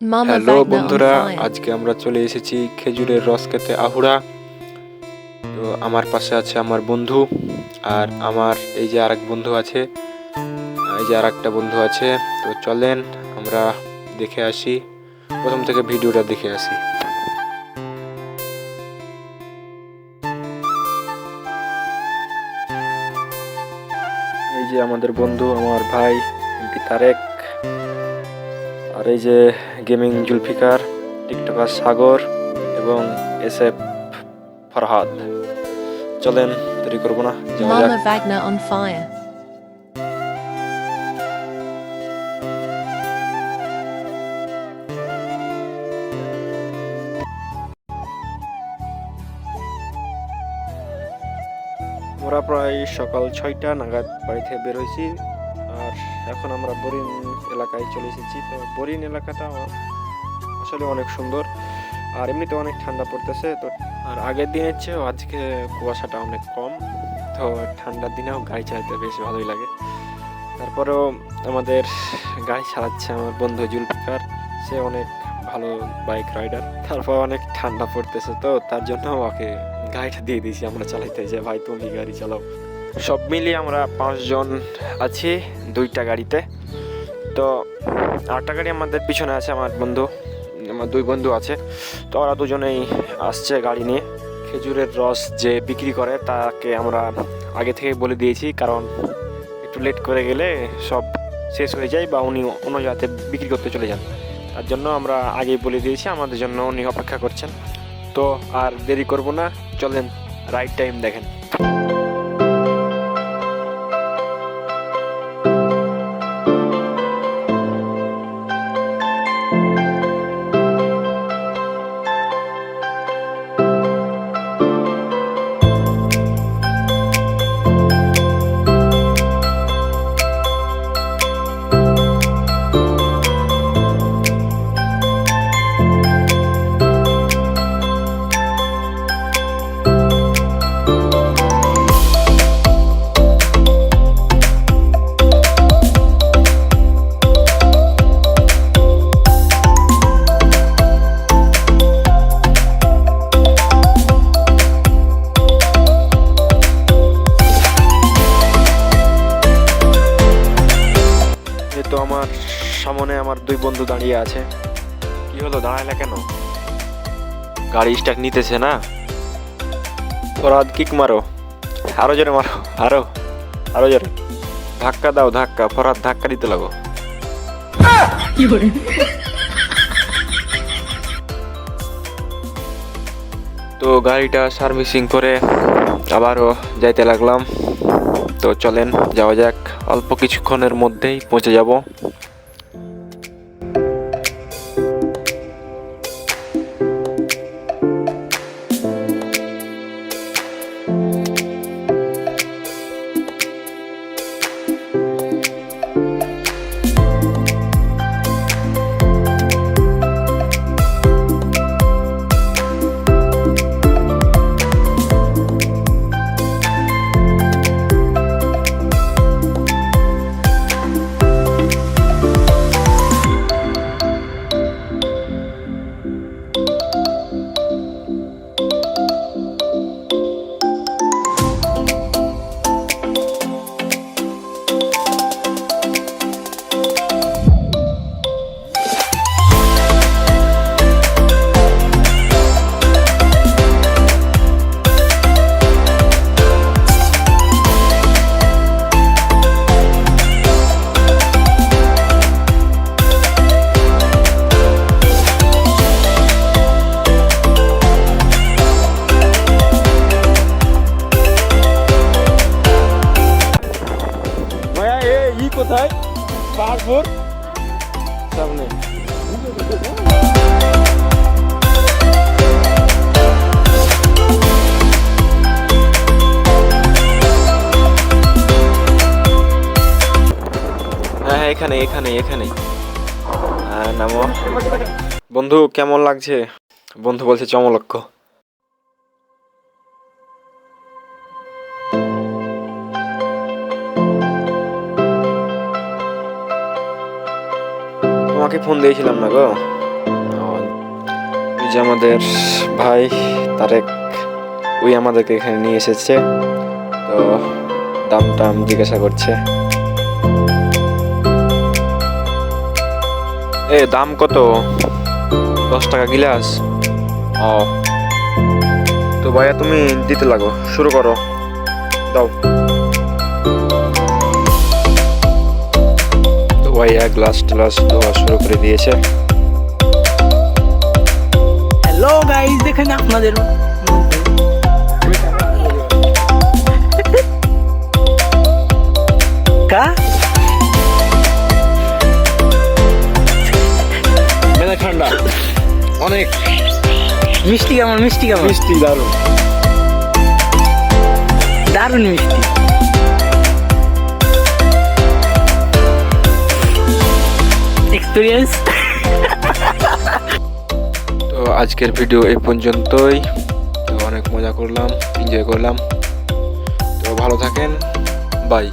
Hello বন্ধুরা আজকে আমরা চলে এসেছি খেজুরের রস খেতে আহুরা। তো আমার পাশে আছে আমার বন্ধু আর আমার এই যে আরেক বন্ধু আছে এই যে আরেকটা বন্ধু আছে। তো চলেন আমরা দেখে আসি প্রথম থেকে ভিডিওটা দেখে আসি। এই যে আমাদের বন্ধু আমার ভাই এমপি তারেক। আর এই যে গেমিং জুলফিকার টিকটকার সাগর এবং এস এফ ফরহাদ চলেন দেরি করব না. আমরা প্রায় সকাল ছয়টা নাগাদ বাড়ি থেকে বের হয়েছি আর এখন আমরা বরিন এলাকায় চলে এসেছি। তো বরিন এলাকাটা আসলে অনেক সুন্দর আর এমনিতে অনেক ঠান্ডা পড়তেছে। তো আর আগের দিনের চেয়েও আজকে কুয়াশাটা অনেক কম। তো ঠান্ডার দিনেও গাড়ি চালাতে বেশ ভালোই লাগে। তারপরেও আমাদের গাড়ি চালাচ্ছে আমার বন্ধু জুলফিকার। সে অনেক ভালো বাইক রাইডার। তারপর অনেক ঠান্ডা পড়তেছে তো তার জন্য ওকে গাড়িটা দিয়ে দিয়েছি। আমরা চালাইতে যে ভাই, তুমি গাড়ি চালাও। সব মিলিয়ে আমরা পাঁচজন আছি দুইটা গাড়িতে। তো আটটা গাড়ি আমাদের পিছনে আছে, আমার বন্ধু, আমার দুই বন্ধু আছে। তো ওরা দুজনেই আসছে গাড়ি নিয়ে। খেজুরের রস যে বিক্রি করে, তাকে আমরা আগে থেকে বলে দিয়েছি, কারণ একটু লেট করে গেলে সব শেষ হয়ে যায় বা উনি অন্য জায়গাতে বিক্রি করতে চলে যান। তার জন্য আমরা আগেই বলে দিয়েছি, আমাদের জন্য উনি অপেক্ষা করছেন। তো আর দেরি করব না, চলেন রাইট টাইম দেখেন। সামনে আমার দুই বন্ধু দাঁড়িয়ে আছে। কি হলো? দাঁড়াইলা কেন? গাড়ি স্টার্ট নিতেছে না? ফরাদ কিক মারো। আরও জোরে মারো আরও আরও জোরে। ধাক্কা দাও ধাক্কা ফরাদ ধাক্কা দিতে লাগো। তো গাড়িটা সার্ভিসিং করে আবারও যাইতে লাগলাম। তো চলেন যাওয়া যাক। অল্প কিছুক্ষণের মধ্যেই পৌঁছে যাব। কোথায়? পাহাড়পুর। সামনে। হ্যাঁ এখানে এখানে এখানে। হ্যাঁ নামো। বন্ধু, কেমন লাগছে? বন্ধু বলছে চমলক্ষ। তোমাকে ফোন দিয়েছিলাম না গো। যে আমাদের ভাই তারেক, ওই আমাদেরকে এখানে নিয়ে এসেছে। তো দাম টাম জিজ্ঞাসা করছে। এ, দাম কত? দশ টাকা গিলাস। ও তো ভাইয়া তুমি দিতে লাগো, শুরু করো। দাও। ভাইয়া গ্লাস ট্লাস দেওয়া শুরু করে দিয়েছে। হ্যালো গাইস দেখেন আপনাদের কা? মেলা ঠান্ডা। অনেক। মিষ্টি কেমন মিষ্টি কেমন? মিষ্টি দারুণ। দারুণ মিষ্টি। এক্সপিরিয়েন্স তো আজকের ভিডিও এই পর্যন্তই। অনেক মজা করলাম এনজয় করলাম। তো ভালো থাকেন। বাই